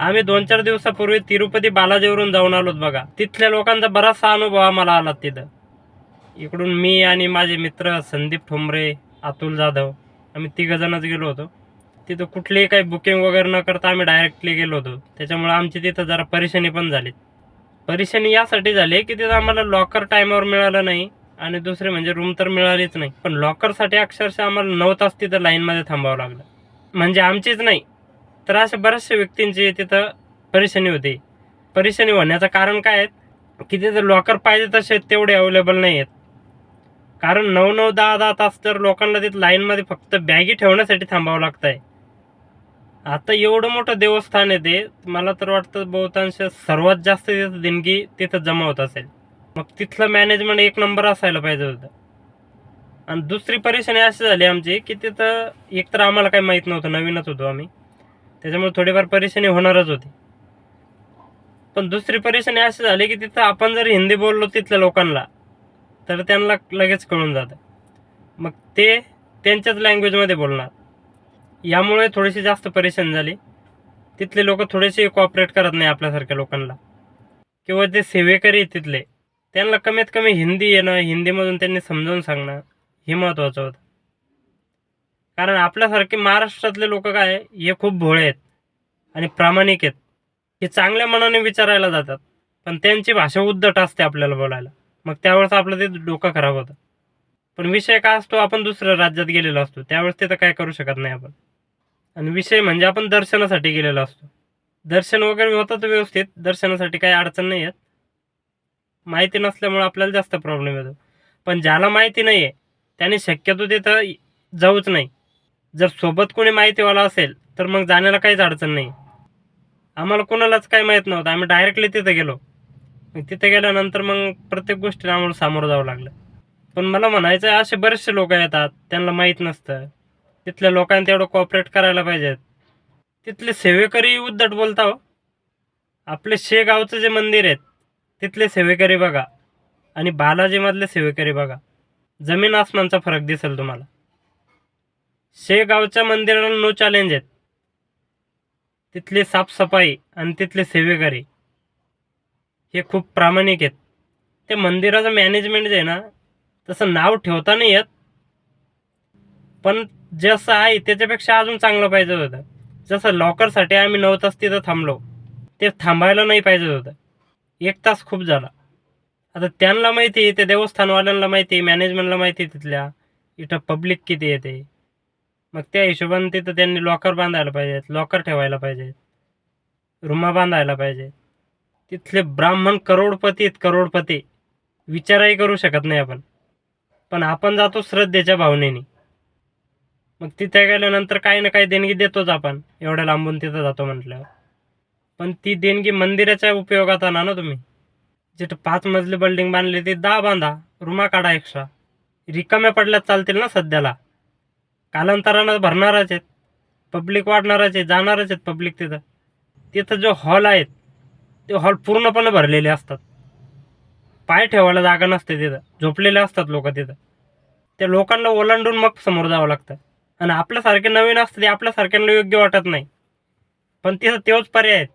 आम्ही दोन चार दिवसापूर्वी तिरुपती बालाजीवरून जाऊन आलोत बघा. तिथल्या लोकांचा बराचसा अनुभव आम्हाला आला तिथं. इकडून मी आणि माझे मित्र संदीप ठोंबरे अतुल जाधव आम्ही तिघ जणच गेलो होतो. तिथं कुठलीही काही बुकिंग वगैरे न करता आम्ही डायरेक्टली गेलो होतो. त्याच्यामुळे आमची तिथं जरा परेशानी पण झाली. परेशानी यासाठी झाली की तिथं आम्हाला लॉकर टायमावर मिळालं नाही आणि दुसरे म्हणजे रूम तर मिळालीच नाही. पण लॉकरसाठी अक्षरशः आम्हाला नऊ तास तिथं लाईनमध्ये थांबावं लागलं. म्हणजे आमचीच नाही. तर अशा बऱ्याचशा व्यक्तींची तिथं परेशानी होती. परेशानी होण्याचं कारण काय आहे? की तिथं लॉकर पाहिजे तसे तेवढे अवेलेबल नाही आहेत. कारण नऊ नऊ दहा दहा तास तर लोकांना तिथं लाईनमध्ये फक्त बॅगी ठेवण्यासाठी थांबावं लागतं आहे आता एवढं मोठं देवस्थान आहे ते मला तर वाटतं बहुतांश सर्वात जास्त तिथं देणगी तिथं जमा होत असेल. मग तिथलं मॅनेजमेंट एक नंबर असायला पाहिजे होतं. आणि दुसरी परेशानी अशी झाली आमची की तिथं एक तर आम्हाला काही माहीत नव्हतं नवीनच होतो आम्ही. त्याच्यामुळे थोडीफार परेशानी होणारच होती. पण दुसरी परेशानी अशी झाली की तिथं आपण जर हिंदी बोललो तिथल्या लोकांना तर त्यांना लगेच कळून जातं. मग ते त्यांच्याच लँग्वेजमध्ये बोलणार. यामुळे थोडीशी जास्त परेशानी झाली. तिथले लोक थोडेसे कॉपरेट करत नाही आपल्यासारख्या लोकांना. किंवा जे सेवेकरी आहेत तिथले त्यांना कमीत कमी हिंदी येणं हिंदीमधून त्यांनी समजावून सांगणं हे महत्त्वाचं होतं. कारण आपल्यासारखे महाराष्ट्रातले लोक काय हे खूप भोळे आहेत आणि प्रामाणिक आहेत. हे चांगल्या मनाने विचारायला जातात. पण त्यांची भाषा उद्धट असते आपल्याला बोलायला. मग त्यावेळेस आपलं ते डोकं खराब होतं. पण विषय काय असतो आपण दुसऱ्या राज्यात गेलेलो असतो. त्यावेळेस तिथं काय करू शकत नाही आपण. आणि विषय म्हणजे आपण दर्शनासाठी गेलेलो असतो. दर्शन वगैरे होतं तर व्यवस्थित. दर्शनासाठी काही अडचण नाही आहेत माहिती नसल्यामुळे आपल्याला जास्त प्रॉब्लेम येतो. पण ज्याला माहिती नाही आहे त्याने शक्यतो तिथं जाऊच नाही. जर सोबत कोणी माहितीवाला असेल तर मग जाण्याला काहीच अडचण नाही. आम्हाला कोणालाच काही माहीत नव्हतं. आम्ही डायरेक्टली तिथं गेलो. तिथे गेल्यानंतर मग प्रत्येक गोष्टीला आम्हाला सामोरं जावं लागलं. पण मला म्हणायचं आहे, असे बरेचसे लोक येतात त्यांना माहीत नसतं. तिथल्या लोकांनी तेवढं कॉपरेट करायला पाहिजेत. तिथले सेवेकरी उद्धट बोलता हो. आपले शेगावचं जे मंदिर आहेत तिथले सेवेकरी बघा. आणि बालाजीमधले सेवेकरी बघा. जमीन आसमानचा फरक दिसेल तुम्हाला. शेगावच्या मंदिराला नो चॅलेंज आहेत. तिथली साफसफाई आणि तिथले सेवेकरी हे खूप प्रामाणिक आहेत. ते मंदिराचं मॅनेजमेंट जे आहे ना तसं नाव ठेवता नाही येत. पण जसं आहे त्याच्यापेक्षा अजून चांगलं पाहिजे होतं. जसं लॉकरसाठी आम्ही नऊ तास तिथं थांबलो ते थांबायला नाही पाहिजे होतं. एक तास खूप झाला. आता त्यांना माहिती आहे ते देवस्थानवाल्यांना माहिती आहे मॅनेजमेंटला माहिती आहे तिथल्या. इथं पब्लिक किती येते मग त्या हिशोबाने तिथं त्यांनी लॉकर बांधायला पाहिजेत लॉकर ठेवायला पाहिजेत रुमा बांधायला पाहिजे तिथले ब्राह्मण करोडपती आहेत करोडपती. विचारही करू शकत नाही आपण. पण आपण जातो श्रद्धेच्या भावनेने. मग तिथे गेल्यानंतर काही ना काही देणगी देतोच आपण. एवढ्या लांबून तिथं जातो म्हटल्यावर. पण ती देणगी मंदिराच्या उपयोगात आणा ना तुम्ही. जिथं पाच मजली बिल्डिंग बांधली ती दहा बांधा रुमा काढा एक्स्ट्रा रिकाम्या पडल्यात चालतील ना सध्याला. कालांतरानं भरणारच आहेत. पब्लिक वाढणारच आहे जाणारच आहेत पब्लिक तिथं. तिथं जो हॉल आहेत ते हॉल पूर्णपणे भरलेले असतात. पाय ठेवायला जागा नसते तिथं. झोपलेले असतात लोक तिथं. त्या लोकांना ओलांडून मग समोर जावं लागतं. आणि आपल्यासारखे नवीन असतं ते आपल्यासारख्यांना योग्य वाटत नाही. पण तिथं तेवच पर्याय आहेत.